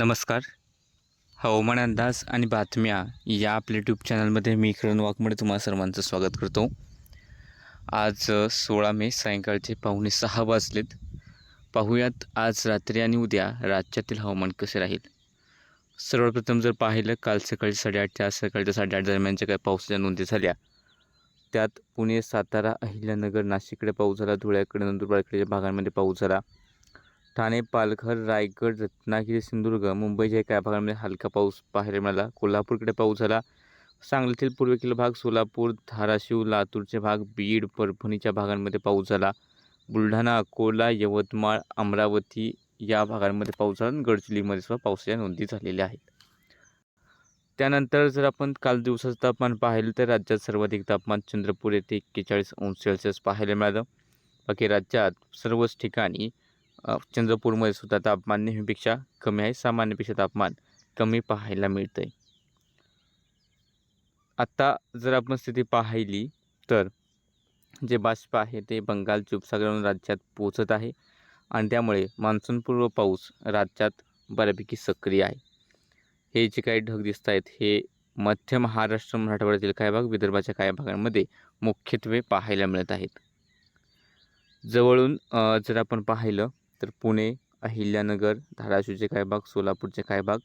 नमस्कार. हवामान अंदाज आणि बातम्या या आपल्या यूट्यूब चॅनलमध्ये मी किरण वाघमोडे तुम्हाला सर्वांचं स्वागत करतो. आज सोळा मे सायंकाळचे पाहुणे सहा वाजलेत. पाहूयात आज रात्री आणि उद्या राज्यातील हवामान कसे राहील? सर्वप्रथम जर पाहिलं काल सकाळी साडेआठ ते आज सकाळच्या साडेआठ दरम्यानच्या काही पावसाच्या नोंदी झाल्या. त्यात पुणे सातारा अहिल्यानगर नाशिककडे पाऊस झाला धुळ्याकडे नंदुरबारकडे भागांमध्ये पाऊस झाला ठाणे पालघर रायगड रत्नागिरी सिंधुदुर्ग मुंबईच्या काही भागांमध्ये हलका पाऊस पाहायला मिळाला. कोल्हापूरकडे पाऊस झाला. सांगलीतील पूर्वेकडील भाग सोलापूर धाराशिव लातूरचे भाग बीड परभणीच्या भागांमध्ये पाऊस झाला. बुलढाणा अकोला यवतमाळ अमरावती या भागांमध्ये पाऊस झाला आणि गडचिरोलीमध्ये सुद्धा पावसाच्या नोंदी झालेल्या आहेत. त्यानंतर जर आपण काल दिवसाचं तापमान पाहिलं तर राज्यात सर्वाधिक तापमान चंद्रपूर येथे एक्केचाळीस अंश सेल्सिअस पाहायला मिळालं. बाकी राज्यात सर्वच ठिकाणी चंद्रपूरमध्ये सुद्धा तापमान नेहमीपेक्षा कमी आहे सामान्यपेक्षा तापमान कमी पाहायला मिळतं आहे आत्ता जर आपण स्थिती पाहिली तर जे बाष्प आहे ते बंगालच्या उपसागरावरून राज्यात पोचत आहे आणि त्यामुळे मान्सूनपूर्व पाऊस राज्यात बऱ्यापैकी सक्रिय आहे. हे जे काही ढग दिसत आहेत हे मध्य महाराष्ट्र मराठवाड्यातील काही भाग विदर्भाच्या काही भागांमध्ये मुख्यत्वे पाहायला मिळत आहेत. जवळून जर आपण पाहिलं तर पुणे अहिल्यानगर धाराशिवचे काही भाग सोलापूरचे काही भाग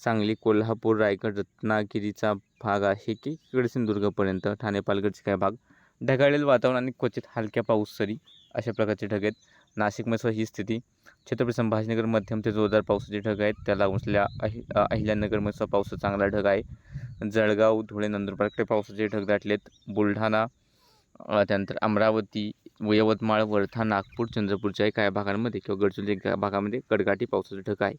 सांगली कोल्हापूर रायगड रत्नागिरीचा भाग आहे की इकडे सिंधुदुर्गपर्यंत ठाणे पालघरचे काही भाग ढगाळलेलं वातावरण आणि क्वचित हलक्या पाऊस सरी अशा प्रकारचे ढग आहेत. नाशिकमध्ये ही स्थिती छत्रपती संभाजीनगर मध्यम ते जोरदार पावसाचे ढग आहेत. त्याला लागून असलेल्या अहि अहिल्यानगरमध्ये सुद्धा पावसाचा चांगला ढग आहे. जळगाव धुळे नंदुरबारकडे पावसाचे ढग दाटलेत. बुलढाणा त्यानंतर अमरावती व यवतमाळ वर्धा नागपूर चंद्रपूरच्याही काही भागांमध्ये किंवा गडचिरोली काही भागामध्ये कडकाटी पावसाचं ढग आहे.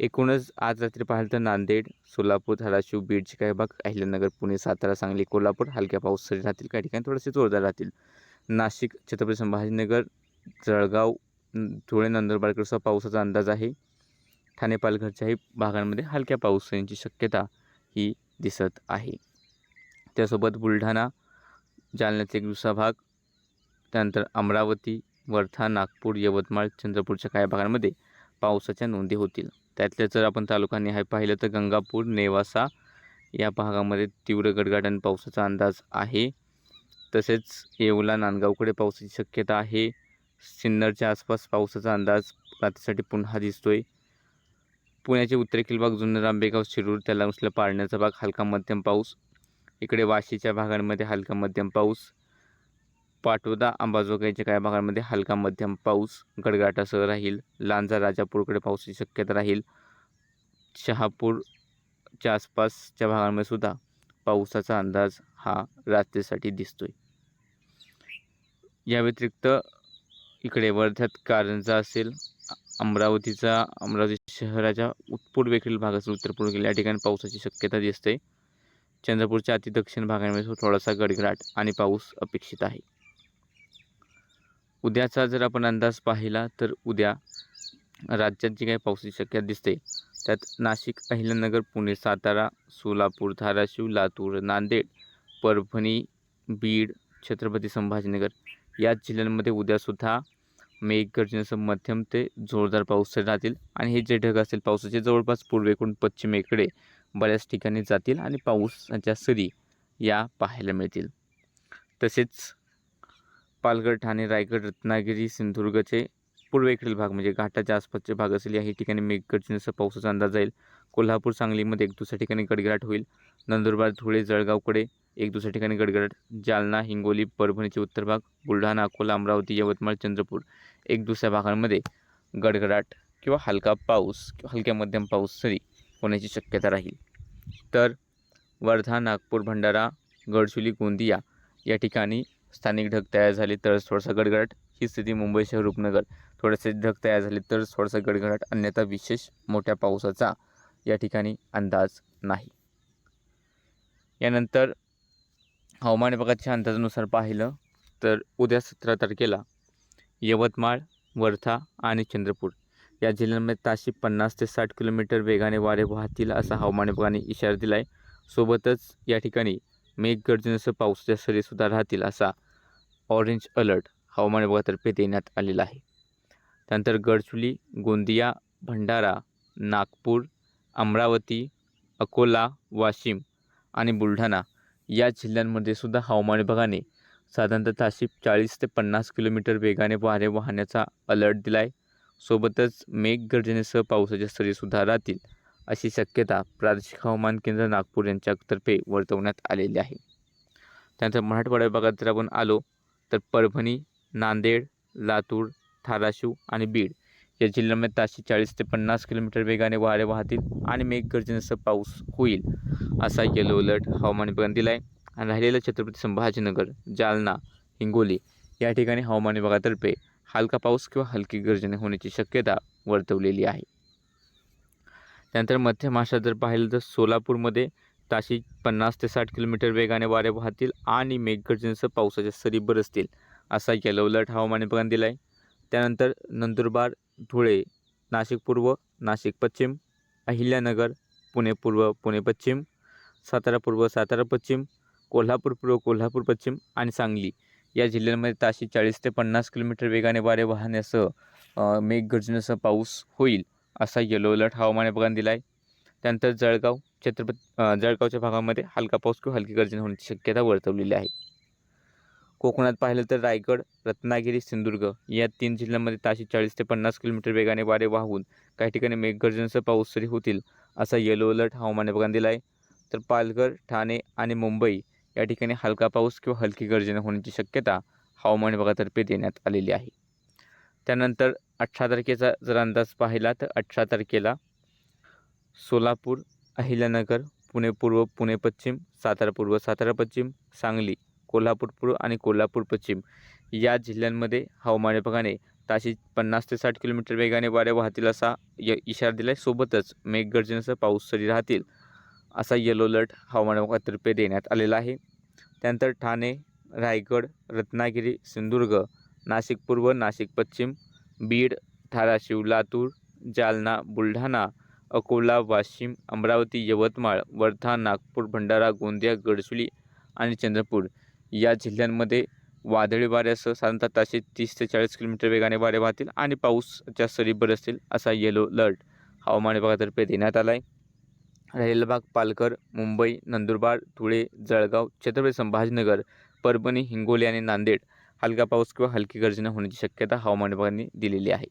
एकूणच आज रात्री पाहिलं तर नांदेड सोलापूर धाराशिव बीडचे काही भाग अहिल्यानगर पुणे सातारा सांगली कोल्हापूर हलक्या पाऊस सरी राहतील. काही ठिकाणी थोडेसे जोरदार राहतील. नाशिक छत्रपती संभाजीनगर जळगाव धुळे नंदुरबारकडचा पावसाचा अंदाज आहे. ठाणे पालघरच्याही भागांमध्ये हलक्या पाऊस सरींची शक्यता ही दिसत आहे. त्यासोबत बुलढाणा जालन्याचा एक दुसरा भाग. त्यानंतर अमरावती वर्धा नागपूर यवतमाळ चंद्रपूरच्या काही भागांमध्ये पावसाच्या नोंदी होतील. त्यातल्या जर आपण तालुक्याने पाहिलं तर गंगापूर नेवासा या भागामध्ये तीव्र गडगड पावसाचा अंदाज आहे. तसेच येवला नांदगावकडे पावसाची शक्यता आहे. सिन्नरच्या आसपास पावसाचा अंदाज रात्रीसाठी पुन्हा दिसतो आहे पुण्याचे उत्तरेखील भाग जुन्नर आंबेगाव शिरूर त्याला असलेला पाळण्याचा भाग हलका मध्यम पाऊस इकडे वाशीच्या भागांमध्ये हलका मध्यम पाऊस. पाटोदा अंबाजोगाईच्या काही भागांमध्ये हलका मध्यम पाऊस. गडगडाटासह राहील. लांजा राजापूरकडे पावसाची शक्यता राहील. शहापूरच्या आसपासच्या भागांमध्ये सुद्धा पावसाचा अंदाज हा रात्रीसाठी दिसतोय. या व्यतिरिक्त इकडे वर्ध्यात कारंजा असेल. अमरावतीचा अमरावती शहराच्या उत्पूर्वेकडील भाग असेल उत्तर पूर्वेकडील या ठिकाणी पावसाची शक्यता दिसते. चंद्रपूरच्या अति दक्षिण भागांमध्ये थोडासा गडगडाट आणि पाऊस अपेक्षित आहे. उद्याचा जर आपण अंदाज पाहिला तर उद्या राज्यात जी काही पावसाची शक्यता दिसते त्यात नाशिक अहिल्यानगर पुणे सातारा सोलापूर धाराशिव लातूर नांदेड परभणी बीड छत्रपती संभाजीनगर या जिल्ह्यांमध्ये उद्यासुद्धा मेघगर्जनेसह मध्यम ते जोरदार पाऊस राहतील. आणि हे जे ढग असेल पावसाचे जवळपास पूर्वेकडून पश्चिमेकडे बऱ्याच ठिकाणी जातील आणि पाऊसाच्या सरी या पाहायला मिळतील. तसेच पालघर ठाणे रायगड रत्नागिरी सिंधुदुर्गचे पूर्वेकडील भाग म्हणजे घाटाच्या आसपासचे भाग असेल याही ठिकाणी मेघगर्जनेसह पावसाचा अंदाज जाईल. कोल्हापूर सांगलीमध्ये एक दुसऱ्या ठिकाणी गडगडाट होईल. नंदुरबार धुळे जळगावकडे एक दुसऱ्या ठिकाणी गडगडाट. जालना हिंगोली परभणीचे उत्तर भाग बुलढाणा अकोला अमरावती यवतमाळ चंद्रपूर एक दुसऱ्या भागांमध्ये गडगडाट किंवा हलका पाऊस किंवा हलक्या मध्यम पाऊस सरी होण्याची शक्यता राहील. तर वर्धा नागपूर भंडारा गडचुली गोंदिया या ठिकाणी स्थानिक ढग तयार झाले तर थोडासा गडगडाट. ही स्थिती मुंबई शहर उपनगर. थोडेसे ढग तयार झाले तर थोडासा गडगडाट अन्यथा विशेष मोठ्या पावसाचा या ठिकाणी अंदाज नाही. यानंतर हवामान विभागाच्या अंदाजानुसार पाहिलं तर उद्या सतरा तारखेला यवतमाळ वर्धा आणि चंद्रपूर या जिल्ह्यांमध्ये ताशी पन्नास ते साठ किलोमीटर वेगाने वारे वाहतील असा हवामान विभागाने इशारा दिला आहे सोबतच या ठिकाणी मेघगर्जनेसह पावसाच्या सरीसुद्धा राहतील असा ऑरेंज अलर्ट हवामान विभागातर्फे देण्यात आलेला आहे. त्यानंतर गडचुली गोंदिया भंडारा नागपूर अमरावती अकोला वाशिम आणि बुलढाणा या जिल्ह्यांमध्ये सुद्धा हवामान विभागाने साधारणतः ताशी चाळीस ते पन्नास किलोमीटर वेगाने वारे वाहण्याचा अलर्ट दिला आहे सोबतच मेघगर्जनेसह पावसाच्या सरीसुद्धा राहतील अशी शक्यता प्रादेशिक हवामान केंद्र नागपूर यांच्यातर्फे वर्तवण्यात आलेली आहे. त्यानंतर मराठवाड्या विभागात जर आपण आलो तर परभणी नांदेड लातूर धाराशिव आणि बीड या जिल्ह्यामध्ये ताशी चाळीस ते पन्नास किलोमीटर वेगाने वारे वाहतील आणि मेघगर्जनेसह पाऊस होईल असा येलो अलर्ट हवामान विभागाने दिला आहे आणि राहिलेलं छत्रपती संभाजीनगर जालना हिंगोली या ठिकाणी हवामान विभागातर्फे हलका पाऊस किंवा हलकी गर्जने होण्याची शक्यता वर्तवलेली आहे. त्यानंतर मध्य महाराष्ट्रात जर पाहिलं तर सोलापूरमध्ये ताशी पन्नास ते साठ किलोमीटर वेगाने वारे वाहतील आणि मेघगर्जनेसह पावसाच्या सरी बरसतील असा येलो अलर्ट हवामान विभागाने दिला आहे त्यानंतर नंदुरबार धुळे नाशिक पूर्व नाशिक पश्चिम अहिल्यानगर पुणे पूर्व पुणे पश्चिम सातारा पूर्व सातारा पश्चिम कोल्हापूर पूर्व कोल्हापूर पश्चिम आणि सांगली या जिल्ह्यांमध्ये ताशी चाळीस ते पन्नास किलोमीटर वेगाने वारे वाहण्यासह मेघगर्जनेसह पाऊस होईल असा येलो अलर्ट हवामान विभागाने दिला आहे त्यानंतर जळगाव छत्रपती जळगावच्या भागामध्ये हलका पाऊस किंवा हलकी गर्जना होण्याची शक्यता वर्तवलेली आहे. कोकणात पाहिलं तर रायगड रत्नागिरी सिंधुदुर्ग या तीन जिल्ह्यांमध्ये ताशी चाळीस ते पन्नास किलोमीटर वेगाने वारे वाहून काही ठिकाणी मेघगर्जनेसह पाऊस सरी होतील असा येलो अलर्ट हवामान विभागाने दिला आहे तर पालघर ठाणे आणि मुंबई या ठिकाणी हलका पाऊस किंवा हलकी गर्जना होण्याची शक्यता हवामान विभागातर्फे देण्यात आलेली आहे. त्यानंतर अठरा तारखेचा जर अंदाज पाहिला तर अठरा तारखेला सोलापूर अहिल्यानगर पुणे पूर्व पुणे पश्चिम सातारा पूर्व सातारा पश्चिम सांगली कोल्हापूर पूर्व आणि कोल्हापूर पश्चिम या जिल्ह्यांमध्ये हवामान विभागाने ताशी पन्नास ते साठ किलोमीटर वेगाने वारे वाहतील असा य इशारा दिला आहे सोबतच मेघगर्जनेसह पाऊस सरी राहतील. असा येलो अलर्ट हवामान विभागातर्फे देण्यात आलेला आहे. त्यानंतर ठाणे रायगड रत्नागिरी सिंधुदुर्ग नाशिक पूर्व नाशिक पश्चिम बीड धाराशिव लातूर जालना बुलढाणा अकोला वाशिम अमरावती यवतमाळ वर्धा नागपूर भंडारा गोंदिया गडचुली आणि चंद्रपूर या जिल्ह्यांमध्ये वादळी वाऱ्यासह साधारणतः ताशे तीस ते चाळीस किलोमीटर वेगाने वारे वाहतील आणि पाऊसच्या सरी बरसतील असा येलो अलर्ट हवामान विभागातर्फे देण्यात आला आहे राहिलेला भाग मुंबई नंदुरबार धुळे जळगाव छत्रपती संभाजीनगर परभणी हिंगोली आणि नांदेड हलका पाऊस किंवा हलकी गर्जना होण्याची शक्यता हवामान विभागाने दिलेली आहे.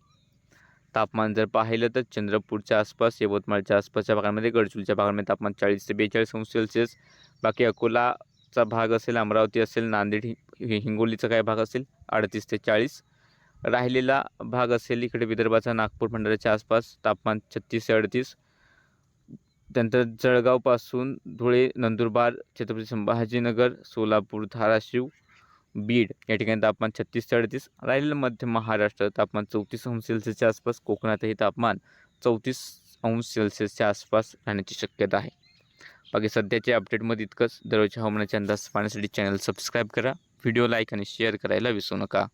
तापमान जर पाहिलं तर चंद्रपूरच्या आसपास यवतमाळच्या आसपासच्या भागांमध्ये गडचुलच्या भागांमध्ये तापमान चाळीस ते बेचाळीस अंश सेल्सिअस. बाकी अकोलाचा भाग असेल अमरावती असेल नांदेड हि हिंगोलीचा काय भाग असेल अडतीस ते चाळीस. राहिलेला भाग असेल इकडे विदर्भाचा नागपूर भंडाऱ्याच्या आसपास तापमान छत्तीस ते अडतीस. त्यानंतर जळगावपासून धुळे नंदुरबार छत्रपती संभाजीनगर सोलापूर धाराशिव बीड या ठिकाणी तापमान छत्तीस ते अडतीस राहिलेलं मध्य महाराष्ट्र तापमान चौतीस अंश सेल्सिअसच्या आसपास. कोकणातही तापमान चौतीस अंश सेल्सिअसच्या आसपास राहण्याची शक्यता आहे. बाकी सध्याच्या अपडेटमध्ये इतकंच. दररोजच्या हवामानाचे अंदाज पाहण्यासाठी चॅनल सबस्क्राईब करा. व्हिडिओ लाईक आणि शेअर करायला विसरू नका.